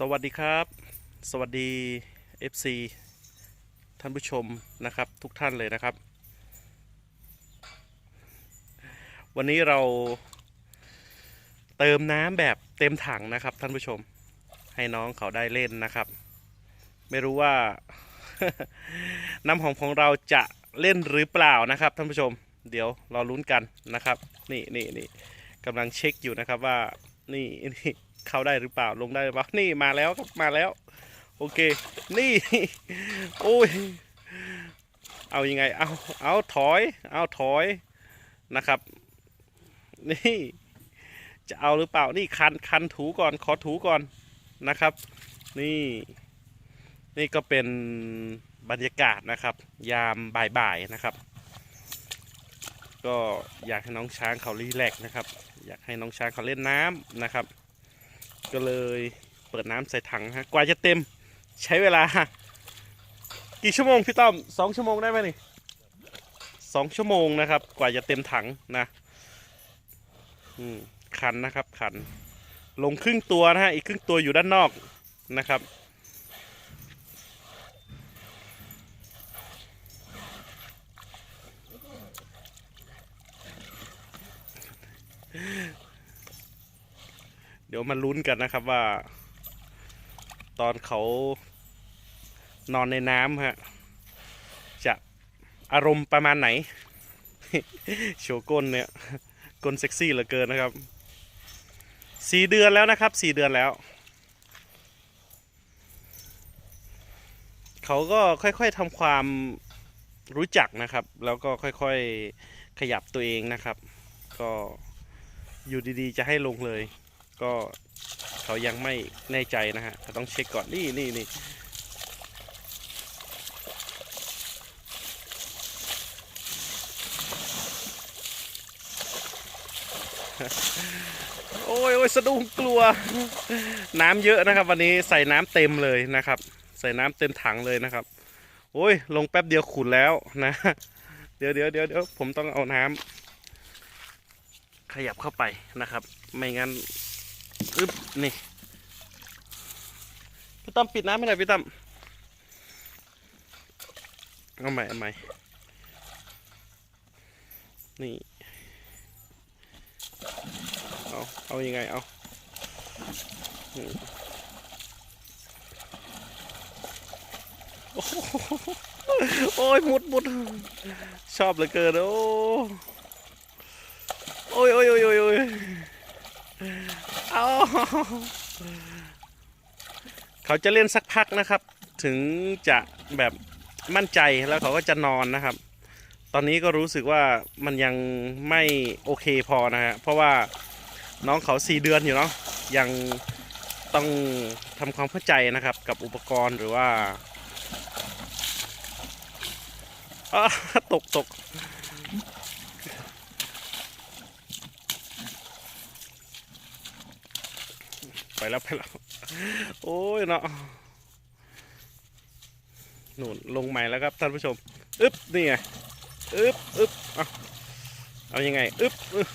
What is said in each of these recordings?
สวัสดีครับ สวัสดี FC ท่านผู้ชมนะครับ ทุกท่านเลยนะครับ วันนี้เราเติมน้ำแบบเต็มถังนะครับ ท่านผู้ชมให้น้องเขาได้เล่นนะครับ ไม่รู้ว่า น้ำหอมของเราจะเล่นหรือเปล่านะครับ ท่านผู้ชม เดี๋ยวเรอลุ้นกันนะครับ นี่นี่นี่กำลังเช็คอยู่นะครับว่านี่นี่ เข้าได้หรือเปล่าลงได้หรือเปล่านี่มาแล้วครับมาแล้ว โอเค นี่ โอ้ย เอายังไง เอาเอาถอย เอาถอยนะครับ นี่ จะเอาหรือเปล่านี่คันคันถูก่อนขอถูก่อนนะครับ นี่ นี่ก็เป็นบรรยากาศนะครับ ยามบ่ายๆนะครับ ก็อยากให้น้องช้างเขารีแลกนะครับ อยากให้น้องช้างเขาเล่นน้ำนะครับ ก็เลยเปิดน้ำใส่ถังฮะ กว่าจะเต็มใช้เวลา กี่ชั่วโมงพี่ต้อมสองชั่วโมงได้ไหมนี่สองชั่วโมงนะครับ กว่าจะเต็มถังนะอืมขันนะครับขัน ลงครึ่งตัวนะฮะ อีกครึ่งตัวอยู่ด้านนอกนะครับ ดี๋ยวมาลุ้นกันนะครับว่า ตอนเขานอนในน้ำฮะ จะอารมณ์ประมาณไหน โชก้นเนี่ยก้นเซ็กซี่เหลือเกินนะครับสี่เดือนแล้วนะครับสี่เดือนแล้วเขาก็ค่อยๆทำความรู้จักนะครับ แล้วก็ค่อยๆขยับตัวเองนะครับ ก็อยู่ดีๆ จะให้ลงเลย ก็เขายังไม่แน่ใจนะฮะเขาต้องเช็คก่อนนี่นี่นี่โอ้ยโอ้ยสะดุ้งกลัว น้ำเยอะนะครับ วันนี้ใส่น้ำเต็มเลยนะครับ ใส่น้ำเต็มถังเลยนะครับ โอ้ย ลงแป๊บเดียวขุนแล้วนะ เดี๋ยวเดี๋ยวเดี๋ยวเดี๋ยวผมต้องเอาน้ำขยับเข้าไปนะครับ ไม่งั้น อึบนี่พี่ตั้มปิดน้ำไม่ได้พี่ตั้มเอาใหม่เอาใหม่นี่เอาเอายังไงเอาโอ้ยมุดมุดชอบเหลือเกินโอ้ยโอ้ยโอ้ยโอ้ย เอาเขาจะเล่นสักพักนะครับ ถึงจะแบบมั่นใจแล้วเขาก็จะนอนนะครับ ตอนนี้ก็รู้สึกว่ามันยังไม่โอเคพอนะฮะเพราะว่าน้องเขาสี่เดือนอยู่เนาะยังต้องทำความเข้าใจนะครับ กับอุปกรณ์หรือว่าอ้าตกตก ไปแล้วไปแล้ว โอ้ยเนาะหนุนลงใหม่แล้วครับท่านผู้ชม อึ๊บ นี่ไง อึ๊บอึ๊บเอาเอายังไงอึ๊บอึ๊บ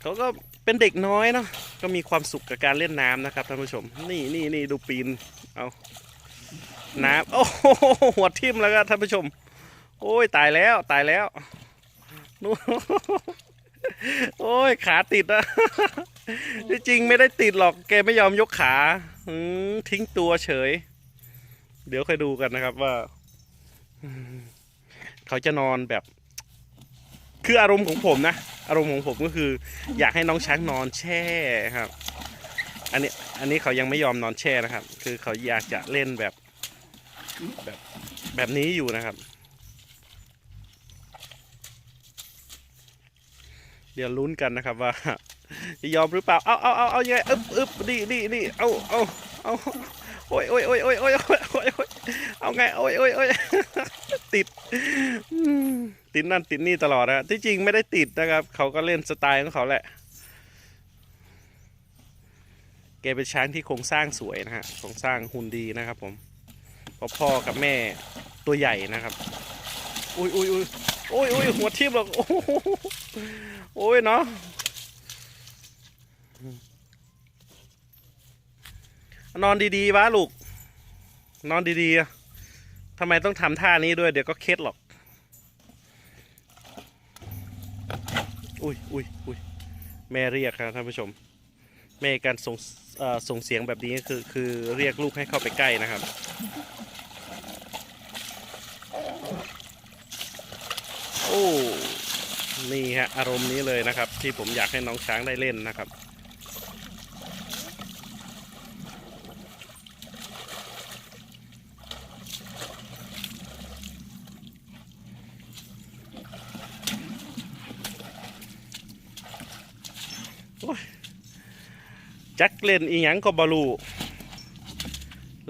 เขาก็เป็นเด็กน้อยเนาะ ก็มีความสุขกับการเล่นน้ำนะครับท่านผู้ชม นี่นี่นี่ดูปีน เอา น้ำ โอ้โหหัวทิ่มแล้วครับท่านผู้ชม โอ้ยตายแล้วตายแล้วนู่น โอ้ยขาติดอะที่จริงไม่ได้ติดหรอกแกไม่ยอมยกขาอืมทิ้งตัวเฉย เดี๋ยวค่อยดูกันนะครับว่าอืมเขาจะนอนแบบ คืออารมณ์ของผมนะ อารมณ์ของผมก็คือ อยากให้น้องช้างนอนแช่ครับ อันนี้อันนี้เขายังไม่ยอมนอนแช่นะครับ คือเขาอยากจะเล่นแบบแบบแบบนี้อยู่นะครับ เดี๋ยวลุ้นกันนะครับว่าจะยอมหรือเปล่า เอาเอาเอาเอาไงอึบอึบนี่นี่นี่เอาเอาเอาโอ้ยโอ้ยโอ้ยโอ้ยโอ้ยโอ้ยโอ้ยเอาไงโอ้ยโอ้ยโอ้ยติดติดนั่นติดนี่ตลอดนะที่จริงไม่ได้ติดนะครับ เขาก็เล่นสไตล์ของเขาแหละแกเป็นช้างที่โครงสร้างสวยนะฮะโครงสร้างหุ่นดีนะครับ ผมพอพ่อกับแม่ตัวใหญ่นะครับ อุ้ยอุ้ยอุ้ยอุ้ยอุ้ยหัวทิ่มหรอก โอ้ยเนาะนอนดีๆวะลูก นอนดีๆทำไมต้องทำท่านี้ด้วย เดี๋ยวก็เคล็ดหรอก อุ้ยอุ้ยอุ้ยแม่เรียกครับท่านผู้ชม แม่การส่งส่งเสียงแบบนี้คือคือเรียกลูกให้เข้าไปใกล้นะครับ โอ้ นี่ฮะอารมณ์นี้เลยนะครับ ที่ผมอยากให้น้องช้างได้เล่นนะครับจักเล่นอีหยังก็บอลู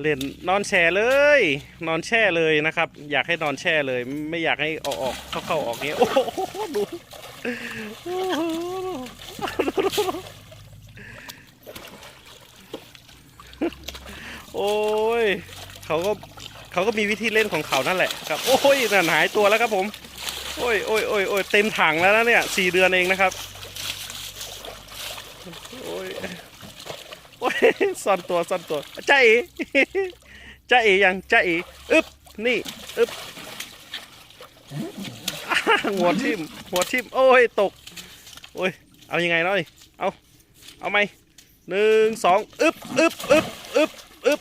เล่นนอนแช่เลย นอนแช่เลยนะครับ อยากให้นอนแช่เลย ไม่อยากให้ออกออกเข้าเข้าออกเงี้ยโอ้โหดูโอ้โหโอ้ยเขาก็เขาก็มีวิธีเล่นของเขานั่นแหละครับ โอ้ยนั่นหายตัวแล้วครับผม โอ้ยโอ้ยโอ้ยโอ้ยเต็มถังแล้วนะเนี่ยสี่เดือนเองนะครับ โอ้ย โอ้ย ซ่อนตัวซ่อนตัวจ้าเอ๋จ้าเอ๋ยังจ้าเอ๋อึบนี่อึบอ่าหัวทิ่มหัวทิ่มโอ้ยตกโอ้ยเอายังไงเนาะนี่เอาเอาไหมหนึ่งสองอึบอึบอึบอึบอึบ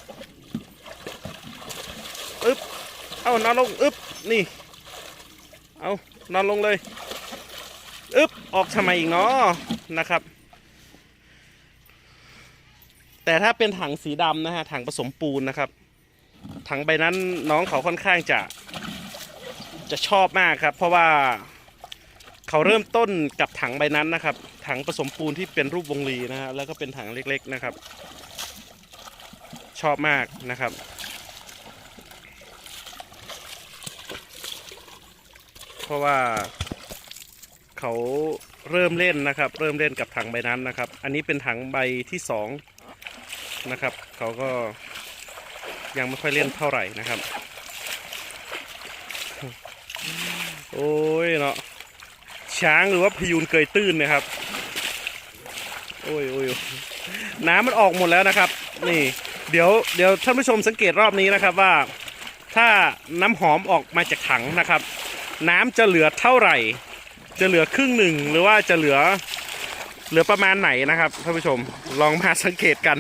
อึบเอานอนลงอึบนี่เอานอนลงเลยอึบออกทำไมอีกเนาะนะครับ แต่ถ้าเป็นถังสีดำนะฮะถังผสมปูนนะครับ ถังใบนั้นน้องเขาค่อนข้างจะจะชอบมากครับ เพราะว่าเขาเริ่มต้นกับถังใบนั้นนะครับ ถังผสมปูนที่เป็นรูปวงรีนะฮะแล้วก็เป็นถังเล็ก ๆนะครับ ชอบมากนะครับ เพราะว่าเขาเริ่มเล่นนะครับ เริ่มเล่นกับถังใบนั้นนะครับ อันนี้เป็นถังใบที่สอง นะครับ เขาก็ยังไม่ค่อยเล่นเท่าไหร่นะครับ โอ้ยเนาะช้างหรือว่าพยูนเกยตื้นนะครับโอ้ยโอ้ยโอ้ยน้ำมันออกหมดแล้วนะครับ นี่ เดี๋ยวเดี๋ยวท่านผู้ชมสังเกตรอบนี้นะครับว่า ถ้าน้ำหอมออกมาจากถังนะครับ น้ำจะเหลือเท่าไหร่ จะเหลือครึ่งหนึ่งหรือว่าจะเหลือเหลือประมาณไหนนะครับท่านผู้ชมลองมาสังเกตกัน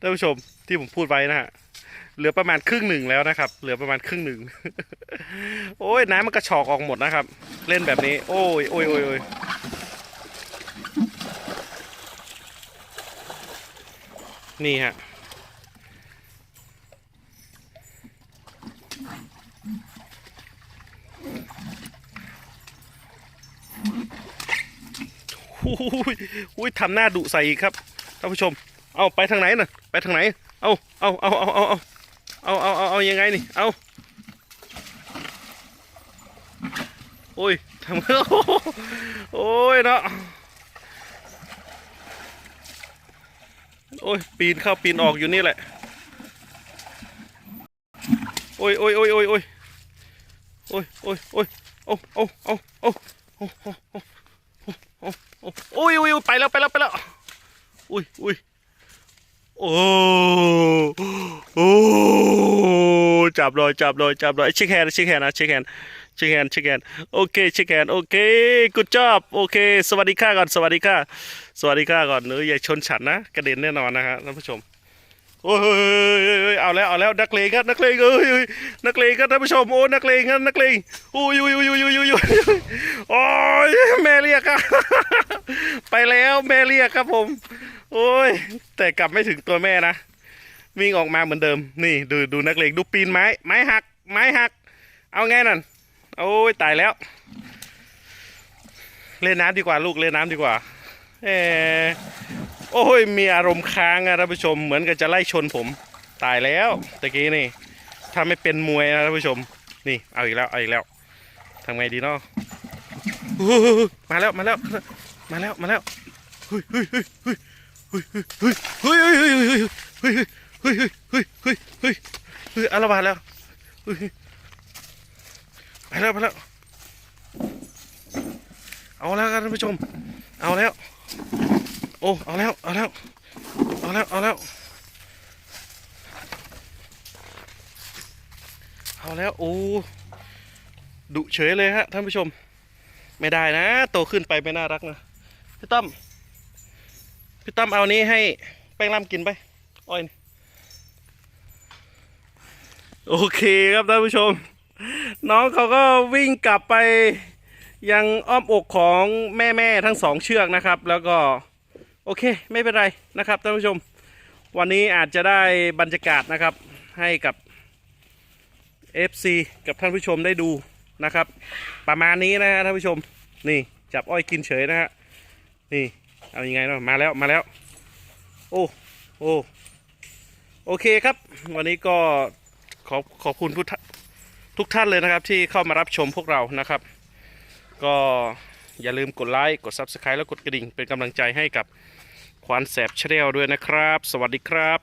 ท่านผู้ชมที่ผมพูดไว้นะฮะเหลือประมาณครึ่งหนึ่งแล้วนะครับ เหลือประมาณครึ่งหนึ่งโอ้ยน้ำมันกระชอกออกหมดนะครับ เล่นแบบนี้ โอ้ยโอ้ยโอ้ยโอ้ยนี่ฮะอุ้ยอุ้ยทำหน้าดุใส่อีกครับท่านผู้ชม เอาไปทางไหนน่ะ ไปทางไหนเอาเอาเอาเอาเอาเอาเอาเอาเอาเอายังไงนี่ เอาโอ้ยทำไมโอ้ยเนาะโอ้ย ปีนเข้าปีนออกอยู่นี่แหละ โอ้ยโอ้ยโอ้ยโอ้ยโอ้ยโอ้ยโอ้ยโอ้ยโอ้โอ้โอ้โอ้โอ้โอ้โอ้โอ้โอ้โอ้ยโอ้ยไปแล้วไปแล้วไปแล้วอุ้ยอุ้ย โอ้โอ้จับเลยจับเลยจับเลยเช็คแฮนด์เช็คแฮนด์นะเช็คแฮนด์เช็คแฮนด์เช็คแฮนด์โอเคเช็คแฮนด์โอเคกูจอบโอเค สวัสดีค่ะก่อนสวัสดีค่ะ สวัสดีค่ะก่อนเนื้ออย่าชนฉันนะกระเด็นแน่นอนนะฮะท่านผู้ชมโอ้ยเอาแล้วเอาแล้วนักเลงครับนักเลงเอ้ยนักเลงครับท่านผู้ชมโอ้นักเลงครับนักเลงโอ้ยโอ้ยโอ้ยโอ้ยโอ้ยโอ้ยโอ้ยแม่เรียกครับไปแล้วแม่เรียกครับผม โอ้ย แต่กลับไม่ถึงตัวแม่นะ วิ่งออกมาเหมือนเดิม นี่ดูดูนักเลงดูปีนไม้ ไม้หัก ไม้หัก เอาไงนั่น โอ้ยตายแล้ว เล่นน้ำดีกว่าลูกเล่นน้ำดีกว่า เออโอ้ยมีอารมณ์ค้างอะท่านผู้ชม เหมือนกับจะไล่ชนผม ตายแล้วตะกี้นี่ถ้าไม่เป็นมวยนะท่านผู้ชม นี่เอาอีกแล้วเอาอีกแล้วทำไงดีเนาะมาแล้วมาแล้วมาแล้วมาแล้วเฮ้ยเฮ้ยเฮ้ย เฮ้ยเฮ้ยเฮ้ยเฮ้ยเฮ้ยเฮ้ยเฮ้ยเฮ้ยเฮ้ยเฮ้ยอาละบาดแล้วไปแล้วไปแล้วเอาแล้วครับท่านผู้ชม เอาแล้ว โอ้เอาแล้วเอาแล้วเอาแล้วเอาแล้วเอาแล้วโอ้ดุเฉยเลยฮะท่านผู้ชม ไม่ได้นะ โตขึ้นไปไม่น่ารักนะพี่ตั้ม พี่ตั้มเอานี้ให้แป้งล่ำกินไปอ้อยโอเคครับท่านผู้ชม น้องเขาก็วิ่งกลับไปยังอ้อมอกของแม่แม่ทั้งสองเชือกนะครับ แล้วก็โอเคไม่เป็นไรนะครับท่านผู้ชม วันนี้อาจจะได้บรรยากาศนะครับ ให้กับ FC กับท่านผู้ชมได้ดูนะครับ ประมาณนี้นะฮะท่านผู้ชม นี่จับอ้อยกินเฉยนะฮะนี่ เอายังไงเนาะมาแล้วมาแล้ว โอ้โอ้โอเคครับ วันนี้ก็ขอบขอบคุณทุกท่านทุกท่านเลยนะครับ ที่เข้ามารับชมพวกเรานะครับ ก็อย่าลืมกดไลค์กด Subscribe แล้วกดกระดิ่ง เป็นกำลังใจให้กับควานแสบชาแนลด้วยนะครับ สวัสดีครับ